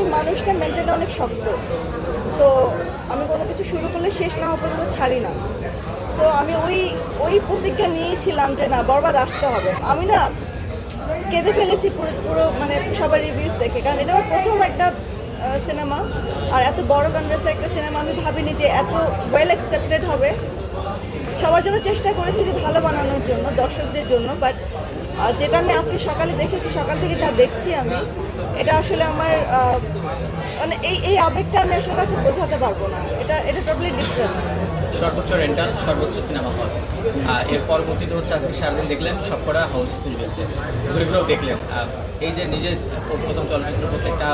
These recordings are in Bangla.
আমি মানুষটা মেন্টালি অনেক শক্ত। তো আমি কোনো কিছু শুরু করলে শেষ না হওয়া পর্যন্ত ছাড়ি না। সো আমি ওই ওই প্রতিজ্ঞা নিয়েছিলাম যে না, বরবাদ আসতে হবে। আমি না কেঁদে ফেলেছি পুরো পুরো মানে সবার রিভিউস দেখে। কারণ এটা আমার প্রথম একটা সিনেমা আর এত বড় কনভার্সের একটা সিনেমা আমি ভাবিনি যে এত ওয়েল অ্যাকসেপ্টেড হবে। সবার জন্য চেষ্টা করেছি যে ভালো বানানোর জন্য, দর্শকদের জন্য। বাট যেটা আমি আজকে সকালে দেখেছি, সকাল থেকে যা দেখছি আমি এটা আসলে আমার মানে এই এই আবেগটা আমি আসলে কাউকে বোঝাতে পারব না। এটা এটা টোটালি ডিফারেন্ট সর্বোচ্চ রেন্টাল সর্বোচ্চ সিনেমা হল এর পরবর্তীতে হচ্ছে আজকে সারাদিন দেখলেন, সবকটা হাউসফুল গেছে। ঘুরে ঘুরেও দেখলেন এই যে নিজের প্রথম চলচ্চিত্র প্রত্যেকটা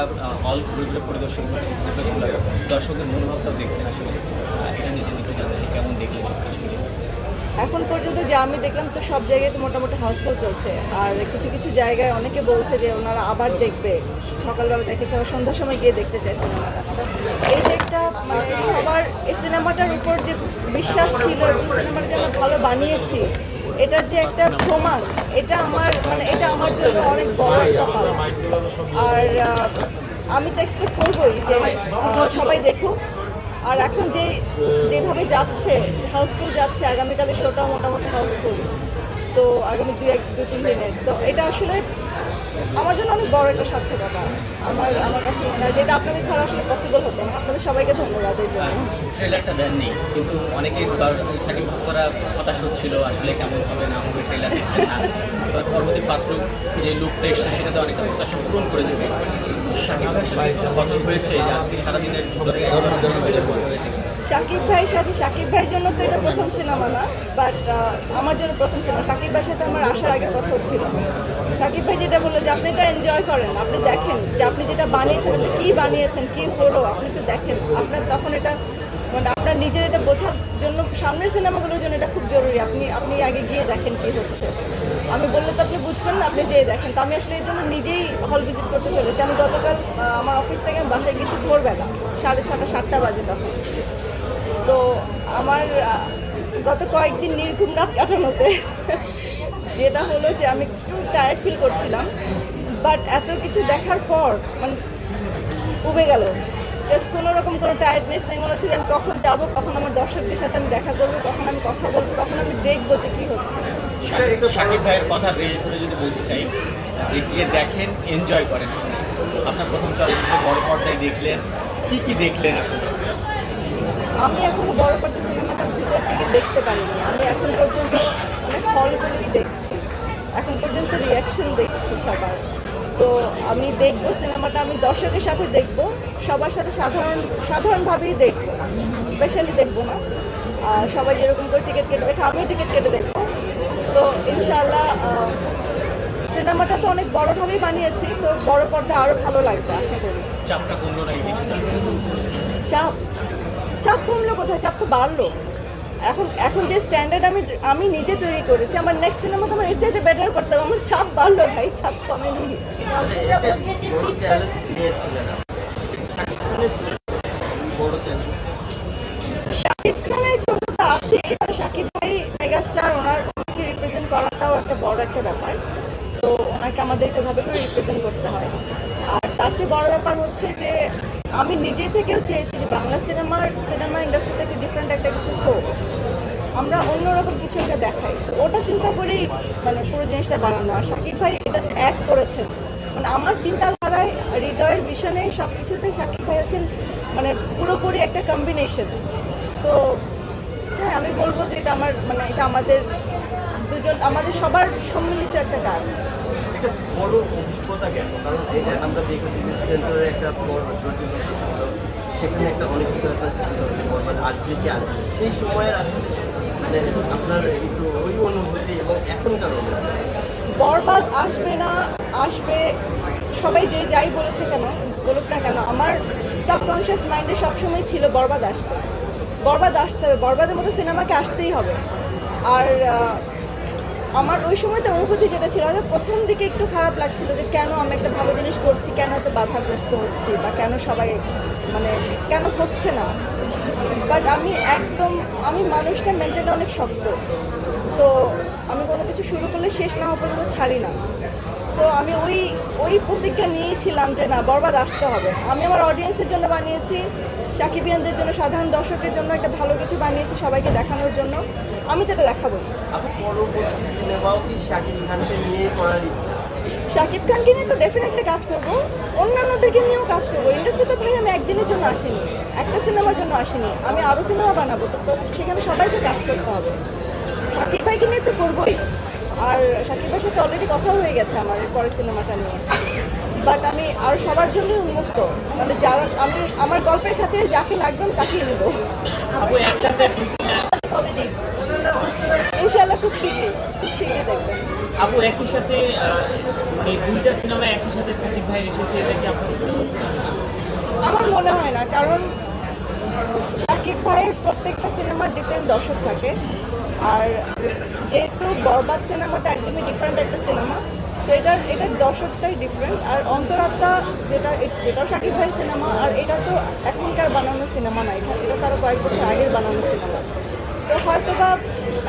হল ঘুরে ঘুরে পরিদর্শন করছেন সিনেমাগুলো দর্শকদের মনোভাবটাও দেখছেন আসলে। এটা নিজে নিজে জানতে কেমন দেখলেন সব কিছু? এখন পর্যন্ত যে আমি দেখলাম তো সব জায়গায় তো মোটামুটি হাউসফুল চলছে। আর কিছু কিছু জায়গায় অনেকে বলছে যে ওনারা আবার দেখবে। সকালবেলা দেখেছে, আবার সন্ধ্যার সময় গিয়ে দেখতে চায় সিনেমাটা। এই যে একটা মানে সবার এই সিনেমাটার উপর যে বিশ্বাস ছিল এবং সিনেমাটা যে আমরা ভালো বানিয়েছি, এটার যে একটা প্রমাণ, এটা আমার মানে এটা আমার জন্য অনেক বড় একটা আর আমি তো এক্সপেক্ট করবোই যে সবাই দেখুক। আর এখন যে, যেভাবে যাচ্ছে হাউসফুল যাচ্ছে আগামীকালে শোটাও মোটামুটি হাউসফুল তো আগামী দু এক, দু তিন দিনের। তো এটা আসলে আমার জন্য অনেক বড় একটা সার্থকতা আমার আমার কাছে মনে হয় যে এটা আপনাদের ছাড়া আসলে পসিবল হতো না। আপনাদের সবাইকে ধন্যবাদ এর জন্য। ট্রেলারটা দেন নেই কিন্তু অনেকেই সাকিব ভক্তরা হতাশ হচ্ছিল, আসলে কেমন হবে না হবে ট্রেলার দিচ্ছে না। পরবর্তী ফার্স্ট লুক যে লুকটা এসছে, সেটাতে অনেকটা হতাশা পূরণ করেছে সাকিব ভাইয়ের সাথে হয়েছে আজকে সারাদিনের কথা হয়েছে শাকিব ভাইয়ের সাথে, শাকিব ভাইয়ের জন্য তো এটা প্রথম সিনেমা না বাট আমার জন্য প্রথম সিনেমা। শাকিব ভাইয়ের সাথে আমার আসার আগে কথা হচ্ছিল। শাকিব ভাই যেটা বলল যে আপনি এটা এনজয় করেন, আপনি দেখেন যে আপনি যেটা বানিয়েছেন, আপনি কী বানিয়েছেন, কী হলো, আপনি একটু দেখেন। আপনার তখন এটা মানে আপনার নিজের এটা বোঝার জন্য, সামনের সিনেমাগুলোর জন্য এটা খুব জরুরি। আপনি আপনি আগে গিয়ে দেখেন কী হচ্ছে। আমি বললে তো আপনি বুঝবেন না, আপনি যেয়ে দেখেন। তো আমি আসলে এর জন্য নিজেই হল ভিজিট করতে চলেছি। আমি গতকাল আমার অফিস থেকে আমি বাসায় গেছি ভোরবেলা, সাড়ে ছটা, সাতটা বাজে তখন। তো আমার গত কয়েকদিন নির্ঘুম রাত কাটানোতে যেটা হলো যে আমি একটু টায়ার্ড ফিল করছিলাম বাট এত কিছু দেখার পর মানে উবে গেল। জাস্ট কোনো রকম কোনো টায়ার্ডনেস নেই। মনে হচ্ছে যে আমি কখন যাব কখন আমার দর্শকদের সাথে আমি দেখা করব কখন আমি কথা বলব কখন আমি দেখব যে কী হচ্ছে। শাকিব- ভাইয়ের কথা রেঞ্জ ধরে যদি বলতে চাই গিয়ে দেখেন এনজয় করেন আপনার প্রথম চলচ্চিত্র বড় পর্দায় দেখলেন কি কি দেখলেন আসলে? আমি এখনও বড় পর্দা সিনেমাটা ভিতর থেকে দেখতে পারিনি। আমি এখন পর্যন্ত অনেক হলগুলোই দেখছি। এখন পর্যন্ত রিয়াকশন দেখছি সবার। তো আমি দেখব সিনেমাটা আমি দর্শকের সাথে দেখব। সবার সাথে সাধারণ সাধারণভাবেই দেখব স্পেশালি দেখব না। আর সবাই যেরকম করে টিকিট কেটে দেখে আমিও টিকিট কেটে দেখব। তো ইনশাল্লাহ সিনেমাটা তো অনেক বড়োভাবেই বানিয়েছি তো বড় পর্দা আরও ভালো লাগবে আশা করি। চাপটা কমলো না চাপ চাপ কমলো কোথায়? চাপ তো বাড়লো। এখন এখন যে স্ট্যান্ডার্ড আমি আমি নিজে তৈরি করেছি আমার নেক্সট সিনেমা তো আমার এর চাইতে বেটার করতে হবে। আমার চাপ বাড়লো ভাই চাপ কমেনি। শাকিব খানের জন্য আছে শাকিব ভাই মেগাস্টার, ওনার ওনাকে রিপ্রেজেন্ট করাটাও একটা বড় একটা ব্যাপার। তো ওনাকে আমাদেরকে ভাবে করে রিপ্রেজেন্ট করতে হয়। আর তার চেয়ে বড় ব্যাপার হচ্ছে যে, আমি নিজে থেকেও চেয়েছি যে বাংলা সিনেমার, সিনেমা ইন্ডাস্ট্রিতে একটা ডিফারেন্ট একটা কিছু হোক। আমরা অন্যরকম কিছু একটা দেখাই। তো ওটা চিন্তা করেই মানে পুরো জিনিসটা বানানো। আর শাকিব ভাই এটা অ্যাড করেছেন। মানে আমার চিন্তাধারায় হৃদয়ের ভিশনে সব কিছুতে শাকিব ভাই হচ্ছেন মানে পুরোপুরি একটা কম্বিনেশন তো হ্যাঁ আমি বলব যে এটা আমার মানে এটা আমাদের দুজন আমাদের সবার সম্মিলিত একটা কাজ। একটা বড় অভিজ্ঞতা কেন? কারণ আমরা দেখেছি যে একটা বড় সেখানে একটা অনিশ্চয়তা ছিল যে আসবে কি আসবে সেই সময়ের আসলে মানে আপনার একটু ওই অনুভূতি এবং এখনকার অনুভূতি। বরবাদ আসবে না আসবে, সবাই যে যাই বলেছে কেন, বলুক না কেন, আমার সাবকনশিয়াস মাইন্ডে সবসময় ছিল বরবাদ আসবে। বরবাদ আসতে হবে, বরবাদের মতো সিনেমাকে আসতেই হবে। আর আমার ওই সময়তে অনুভূতি যেটা ছিল, হয়তো প্রথম দিকে একটু খারাপ লাগছিল যে কেন আমি একটা ভালো জিনিস করছি, কেন এত বাধাগ্রস্ত হচ্ছি, বা কেন সবাই মানে কেন হচ্ছে না। বাট আমি একদম, আমি মানুষটা মেন্টালি অনেক শক্ত। তো আমি কোনো কিছু শুরু করলে শেষ না হওয়া পর্যন্ত ছাড়ি না। সো আমি ওই ওই প্রতিজ্ঞা নিয়েছিলাম যে না বরবাদ আসতে হবে। আমি আমার অডিয়েন্সের জন্য বানিয়েছি সাকিবিয়ানদের জন্য সাধারণ দর্শকের জন্য একটা ভালো কিছু বানিয়েছি সবাইকে দেখানোর জন্য। আমি তো এটা দেখাবো। শাকিব খানকে নিয়ে তো ডেফিনেটলি কাজ করব। অন্যান্যদেরকে নিয়েও কাজ করব। ইন্ডাস্ট্রিতে ভাই আমি একদিনের জন্য আসিনি। একটা সিনেমার জন্য আসিনি। আমি আরও সিনেমা বানাবো। তো তো সেখানে সবাইকে কাজ করতে হবে। শাকিব ভাইকে নিয়ে তো করবোই। আর ভাইয়ের সাথে অলরেডি কথা হয়ে গেছে আমার পরের সিনেমাটা নিয়ে। বাট আমি আর সবার জন্যই উন্মুক্ত। মানে যারা আমি আমার গল্পের খাতিরে যাকে লাগবে আমি তাকেই নেব। ইনশাল্লাহ খুব শীঘ্রই খুব শীঘ্রই দেখবেন। আপু একই সাথে মানে দুইটা সিনেমা একই সাথে সাকিব ভাই এসেছে এটা কি আপনার আমার মনে হয় না কারণ শাকিব ভাইয়ের প্রত্যেকটা সিনেমার ডিফারেন্ট দর্শক থাকে। আর যেহেতু বরবাদ সিনেমাটা একদমই ডিফারেন্ট একটা সিনেমা, তো এটার এটার দর্শকটাই ডিফারেন্ট আর অন্তরাত্মা যেটা এটাও শাকিব ভাইয়ের সিনেমা, আর এটা তো এখনকার বানানো সিনেমা না, এটা এটা তারা কয়েক বছর আগের বানানো সিনেমা। তো হয়তো বা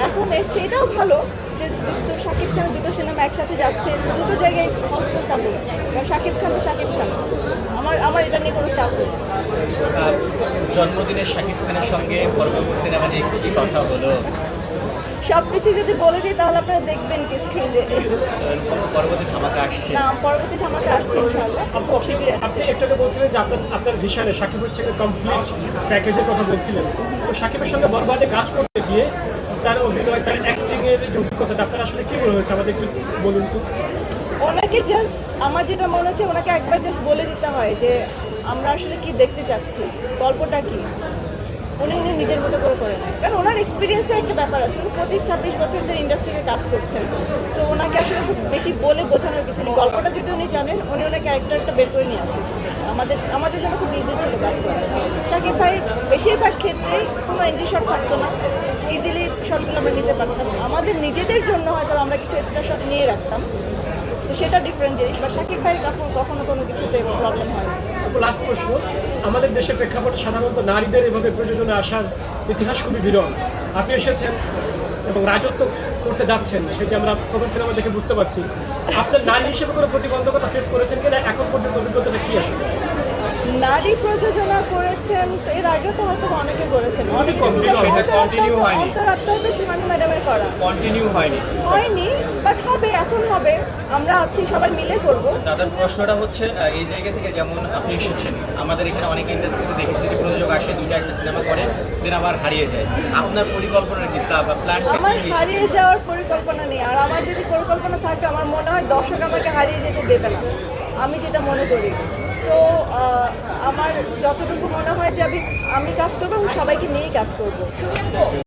এখন এসছে, এটাও ভালো যে দুটো শাকিব খানের দুটো সিনেমা একসাথে যাচ্ছে, দুটো জায়গায় হাউসফুল থাকবে কারণ শাকিব খান তো শাকিব খান। আমার আমার এটা নিয়ে কোনো চাপ নেই। জন্মদিনের শাকিব খানের সঙ্গে পরবর্তী সিনেমা নিয়ে কি কথা হলো? সব কিছু যদি বলে দিই তাহলে আপনারা দেখবেন কি স্ক্রিনে পরবর্তী ধামাকা আসছে। না পরবর্তী ধামাকা আসছে ইনশাআল্লাহ। আপু খুব শীঘ্রই আপনি আসছে একটু আগে বলছিলেন যে আপনার আপনার ভিশনে সাকিব হচ্ছে কমপ্লিট প্যাকেজের কথা বলছিলেন। তো সাকিবের সঙ্গে বরবাদে কাজ করতে গিয়ে তার অভিনয় তার অ্যাক্টিং এর যে অভিজ্ঞতাটা আপনার আসলে কি মনে হচ্ছে আমাদের একটু বলুন তো। ওনাকে জাস্ট আমার যেটা মনে হচ্ছে ওনাকে একবার জাস্ট বলে দিতে হয় যে আমরা আসলে কি দেখতে চাচ্ছি? গল্পটা কি? উনি উনি নিজের মতো করে করে নেয় কারণ ওনার এক্সপিরিয়েন্সের একটা ব্যাপার আছে। উনি পঁচিশ, ছাব্বিশ বছর ধরে ইন্ডাস্ট্রিতে কাজ করছেন। সো ওনাকে আসলে খুব বেশি বলে বোঝানোর কিছু নেই। গল্পটা যদি উনি জানেন, উনি ওনার ক্যারেক্টারটা বের করে নিয়ে আসেন। আমাদের আমাদের জন্য খুব ইজি ছিল কাজ করা। শাকিব ভাই, বেশিরভাগ ক্ষেত্রেই কোনো এনজি শট থাকতো না। ইজিলি শটগুলো আমরা নিতে পারতাম। আমাদের নিজেদের জন্য হয়তো আমরা কিছু এক্সট্রা শট নিয়ে রাখতাম। তো সেটা ডিফারেন্ট জিনিস। বা শাকিব ভাই কখনো কখনো কোনো কিছুতে প্রবলেম হয় লাস্ট প্রশ্ন। আমাদের দেশের প্রেক্ষাপটে সাধারণত নারীদের এভাবে প্রযোজনে আসার ইতিহাস খুবই বিরল। আপনি এসেছেন এবং রাজত্ব করতে যাচ্ছেন, সেটি আমরা প্রথম সিনেমা দেখে বুঝতে পারছি। আপনার নারী হিসেবে কোনো প্রতিবন্ধকতা ফেস করেছেন কিনা? এখন পর্যন্ত অভিজ্ঞতাটা কী আসলে? নারী প্রযোজনা করেছেন তো এর আগে তো হয়তো অনেকে করেছেন। অনেকে অন্তরাত্মা তো- শিবানী ম্যাডামের করা। কন্টিনিউ হয়নি। হয়নি বাট হবে এখন হবে। আমরা আছি সবাই মিলে করব। দাদার প্রশ্নটা হচ্ছে এই জায়গা থেকে যেমন আপনি এসেছেন আমাদের এখানে অনেক ইন্ডাস্ট্রিতে দেখেছি যে প্রযোজক আসে দুইটা একটা সিনেমা করে দেন আবার হারিয়ে যায়। আপনার পরিকল্পনা কি? প্ল্যান আমার হারিয়ে যাওয়ার পরিকল্পনা নেই আর আমার যদি পরিকল্পনা থাকে আমার মনে হয় দর্শক আমাকে হারিয়ে যেতে দেবে না। আমি যেটা মনে করি। সো আমার যতটুকু মনে হয় যে আমি আমি কাজ করব আমি সবাইকে নিয়েই কাজ করব।